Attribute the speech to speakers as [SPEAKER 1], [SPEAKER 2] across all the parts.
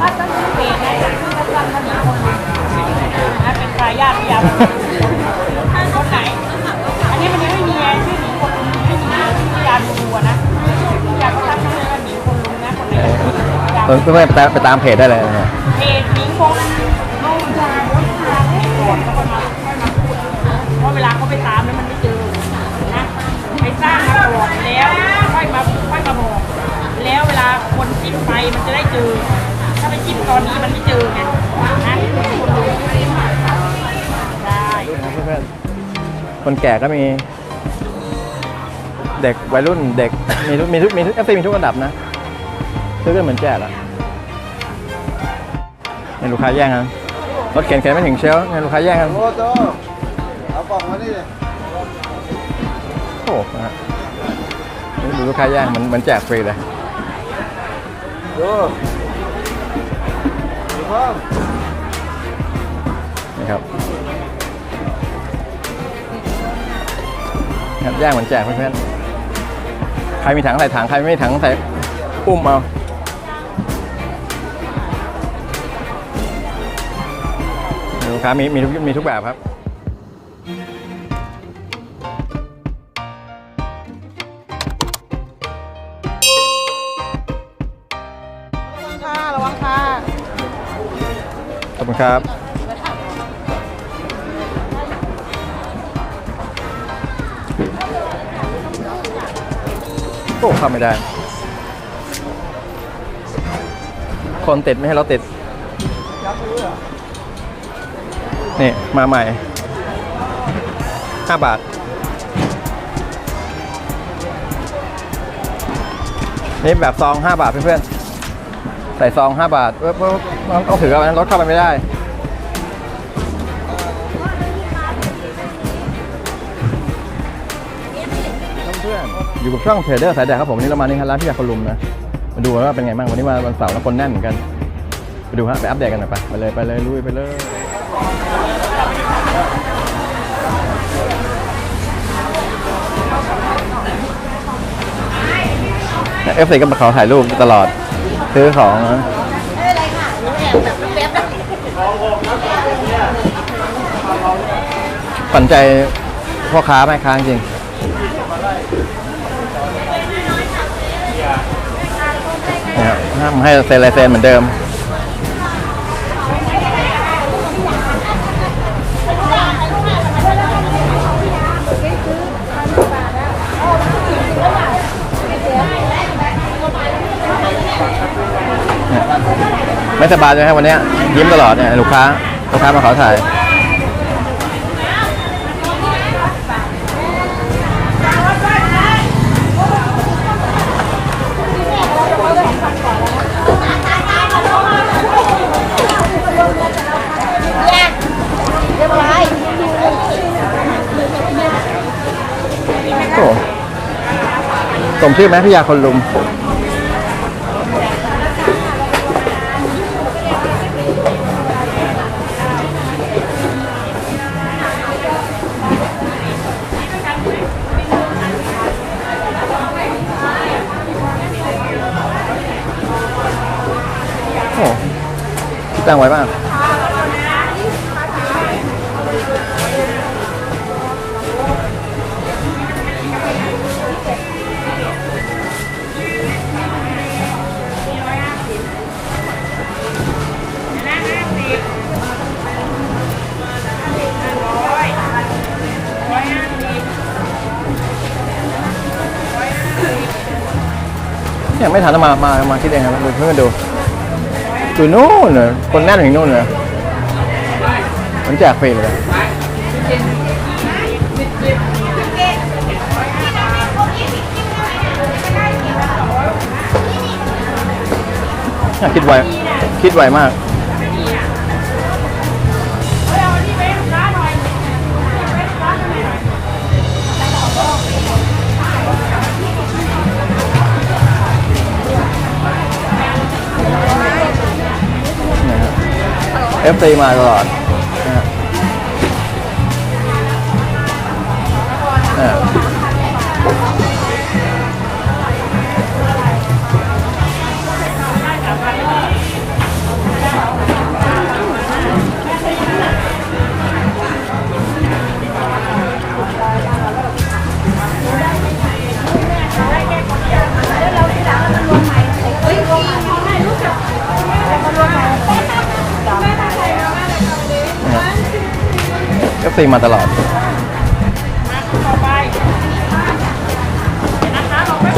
[SPEAKER 1] ถ้าต้องเปลี่ยนนะคือจะทำมันมีคนนะเป็นทายาทพยาคนไหน อันนี้มันยังไม่มีไงชื่อหมีคนลุงไม่มีพยาดูอะนะอยากก็ทักมาเลยว่าหมีคนลุงนะคนไหนอยาก
[SPEAKER 2] เพื่อนๆไปตามไปตามเพจได้เลยนะ
[SPEAKER 1] เพจ คนแก่
[SPEAKER 2] ก็มี เด็กวัยรุ่นเด็กมีทุกมีทุกมีทุกเอฟซีมีทุกระดับนะซื้อกันเหมือนแจกอะเนี่ยลูกค้าแย่งกันรถเข็นเข็นไม่ถึงเชลฟ์เนี่ยลูกค้าแย่งกัน
[SPEAKER 3] โอ้โตเอากล่องมาดิ
[SPEAKER 2] โอ้โหนะฮะนี่ดูลูกค้าแย่งเหมือนเหมือนแจกฟรีเลย
[SPEAKER 3] ดูดูเพิ่ม
[SPEAKER 2] นี่ครับ ครับแย่งเหมือนแจกเพื่อนๆใครมีถังใส่ถังใครไม่มีถังใส่ปุ้มเอาลูกค้ามีมีทุกมีทุกแบบครับ
[SPEAKER 1] ค่ะระวังค่ะ
[SPEAKER 2] ขอบคุณครับ โอ้เข้าไม่ได้ คนติดไม่ให้เราติด นี่ มาใหม่ 5 บาท นี่แบบซอง 5 บาทเพื่อนๆ ใส่ซอง 5 บาทเพื่อเอต้องถือเอาไว้รถเข้าไปไม่ได้ อยู่กับช่องเทรดเดอร์สายแดกครับผมวันนี้เรามานี่ครับร้านพี่ยาคนลุมนะมาดูว่าเป็นไงบ้างวันนี้มาวันเสาร์แล้วคนแน่นเหมือนกันไปดูฮะไปอัปเดตกันหน่อยไปไปเลยไปเลยลุยไปเลยเอฟซีก็มาขอถ่ายรูปตลอดซื้อของนะฝันใจพ่อค้าแม่ค้าจริง นะครับ ห้ามให้เซ็นลายเซ็นเหมือนเดิมไม่สบายเลยครับวันนี้ยิ้มตลอดเนี่ยลูกค้าลูกค้ามาขอถ่าย
[SPEAKER 1] เรียบร้อย
[SPEAKER 2] โอ้ สมชื่อไหมพี่ยาคนลุม โอ้คิดตังไว้บ้าง เนี่ยไม่ทันมามา มาคิดเองครับดูเพื่อนดูดูนู่นเลยคนแน่นถึงนู่นเลยมันแจกฟรีเลยคิดไวคิดไวมาก เอฟซีมาตลอดนะฮะอ่า ซีมาตลอด
[SPEAKER 1] มาต่อไปนะคะเราไม่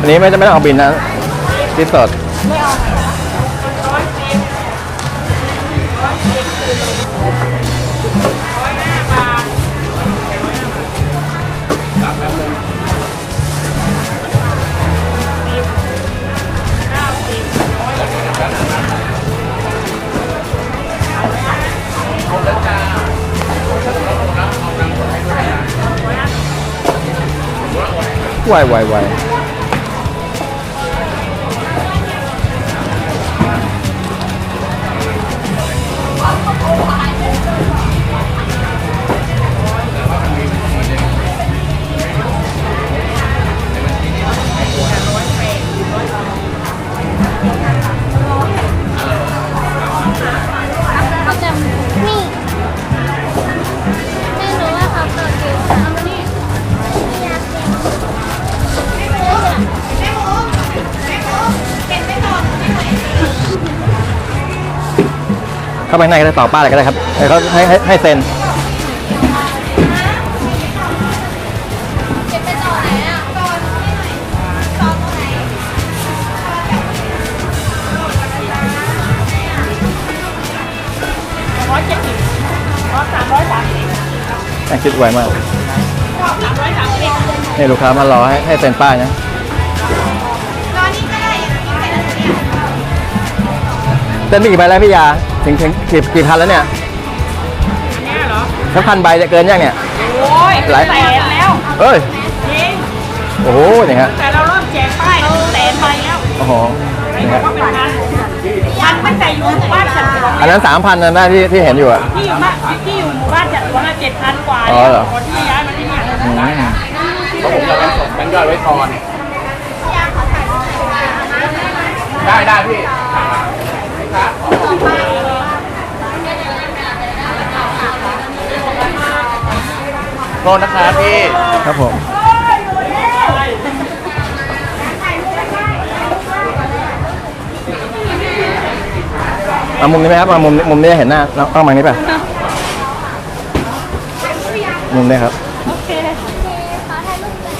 [SPEAKER 2] อันนี้ไม่จะไม่ต้องเอาบินนะที่สด ไวไเข้าไปข้างในก็ได้ต่อป้าอะไรก็ได้ครับให้เขาให้ให้ให้เซ็น
[SPEAKER 4] เก็บไปต่อไหนอะต่อที่ไหนต่อตรงไหน
[SPEAKER 1] ร้อยเจ็ดสิบร้อยสามร้อยสามสิบ
[SPEAKER 2] น่าคิดไวมาก
[SPEAKER 1] สามร้อยสามสิบ
[SPEAKER 2] นี่ลูกค้ามารอให้ให้เซ็นป้ายนะ
[SPEAKER 4] ตอนนี้ก็ได้อย่างนี้เป็นอะไรเนี่ย
[SPEAKER 2] เซ็นไปกี่ใบแล้วพี่ยา ถึงถึงกี่กี่พันแล้วเนี่ย
[SPEAKER 1] อันเนี้ยเหรอ
[SPEAKER 2] ถ้าพันใบจะเกินยังเนี่ย
[SPEAKER 1] โอ้ย
[SPEAKER 2] หลาย
[SPEAKER 1] แสนแล้ว
[SPEAKER 2] เอ้ย
[SPEAKER 1] จริง
[SPEAKER 2] โอ้โหนี่ฮะ
[SPEAKER 1] แต่เราเริ่มแจกป้ายก็แสนไปแล้ว
[SPEAKER 2] โอ้โห
[SPEAKER 1] ไม่
[SPEAKER 2] นี่
[SPEAKER 1] บอก
[SPEAKER 2] ฮะ
[SPEAKER 1] ว่าเป็นพันพันตั้งแต่อยู่หมู่บ้านจัดสวน
[SPEAKER 2] อันนั้นสามพันนะที่ที่เห็นอยู่อะ
[SPEAKER 1] ที่อยู่มาที่อยู่หมู่บ้านจัดสวนเจ็ดพันกว่า
[SPEAKER 2] อ๋อเหรอ
[SPEAKER 1] ก่อนที่ย้ายมาที่เนี่ย
[SPEAKER 2] อืม
[SPEAKER 3] เพราะผมจะไปส่งแบงค์ย่อยไว้ก่อน ได้ได้พี่ โทษนะครับพี่
[SPEAKER 2] ครับผมเอามุมนี้ไหมครับเอามุมนี้มุมนี้เห็นหน้าน้องต้องมานี้ป่ะ มุมนี้ครับ
[SPEAKER 4] ขอถ่ายรูปเลย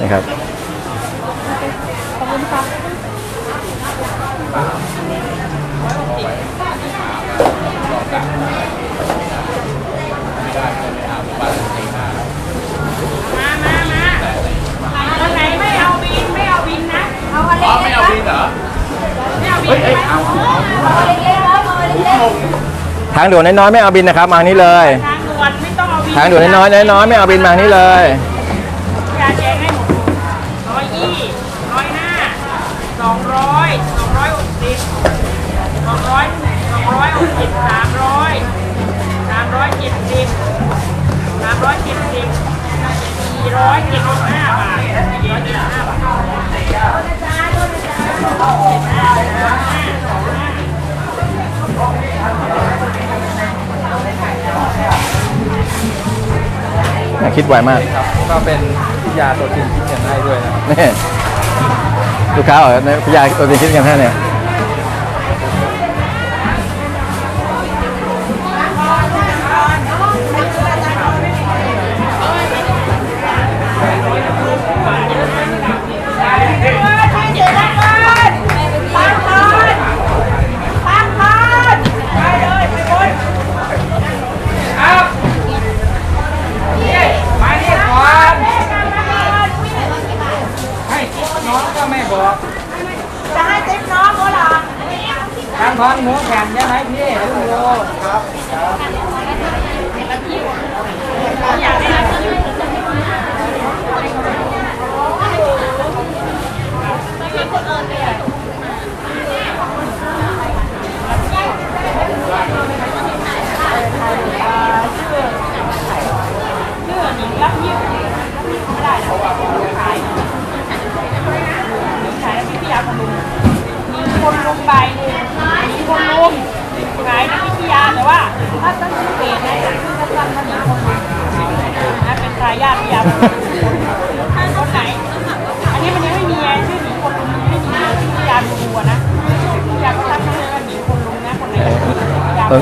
[SPEAKER 2] นี่ครับ
[SPEAKER 1] มามามาวันไหนไม่เอาบินไม่เอาบินนะ
[SPEAKER 4] เอาอะไร
[SPEAKER 3] อ๋อ
[SPEAKER 4] เล็
[SPEAKER 3] ไม่
[SPEAKER 4] ก
[SPEAKER 3] เอา
[SPEAKER 4] ๆ
[SPEAKER 3] บินเหรอ
[SPEAKER 1] ไม่เอาบินใช่ไหม
[SPEAKER 4] เอาอะไรเล็กๆครับเอาอะไรเล็ก
[SPEAKER 2] ทางด่วนน้อยๆไม่เอาบินนะครับมาทางนี้เลย
[SPEAKER 1] ทางด่วนไม่ต้องเอาบิน
[SPEAKER 2] ทางด่วนน้อยๆน้อยๆไม่เอาบินมาทางนี้เลย
[SPEAKER 1] ยาแจกให้หมดร้อยยี่ร้อยห้าสองร้อยสองร้อยหกสิบสองร้อยสองร้อยหกสิบสามร้อยสามร้อยเจ็ดสิบสามร้อยเจ็ดสิบสี่ร้อยเจ็ดสิบห้าบาทสี่ร้อยเจ็ดสิบห้าบาท
[SPEAKER 2] น่าคิดไวมาก
[SPEAKER 3] ก็เป็นยาตัวจริงคิดเงินให้ด้วยนะครับ
[SPEAKER 2] นี่ลูกค้าเหรอเนี่ยพี่ยาตัวจริงคิดกันแค่เนี่ย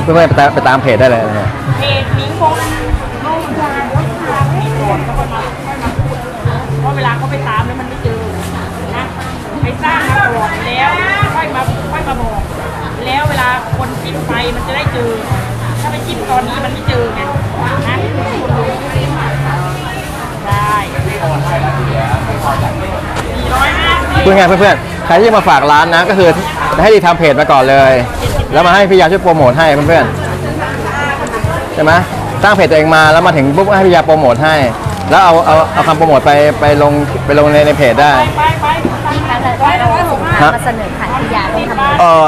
[SPEAKER 2] เพื่อนๆไปตามไปตามเพจได้เลยนะ
[SPEAKER 1] เพจหมีคนลุงยาเดี๋ยวพาให้ตรวจแล้วก็มาค่อยมาพูดเพราะเวลาเขาไปตามแล้วมันไม่เจอนะไปสร้างมาก่อนแล้วค่อยมาค่อยมาบอก แล้วเวลาคนจิ้มไปมันจะได้เจอ ถ้าไปจิ้มตอนนี้มันไม่เจอไงนะได้สี่ร้อยห้าสิบ
[SPEAKER 2] เพื่อนไงเพื่อนๆใครที่จะมาฝากร้านนะก็คือให้ดีทำเพจมาก่อนเลย แล้วมาให้พี่ยาช่วยโปรโมทให้เพื่อนๆใช่ไหมสร้างเพจตัวเองมาแล้วมาถึงปุ๊บให้พี่ยาโปรโมทให้ แล้วเอาเอาเอาคำโปรโมทไปไปลงไปลงในในเพจได้
[SPEAKER 1] ไปไปไป
[SPEAKER 4] แต่ถ้าเรามาเสนอขายพิยาต้องทำ
[SPEAKER 2] เออ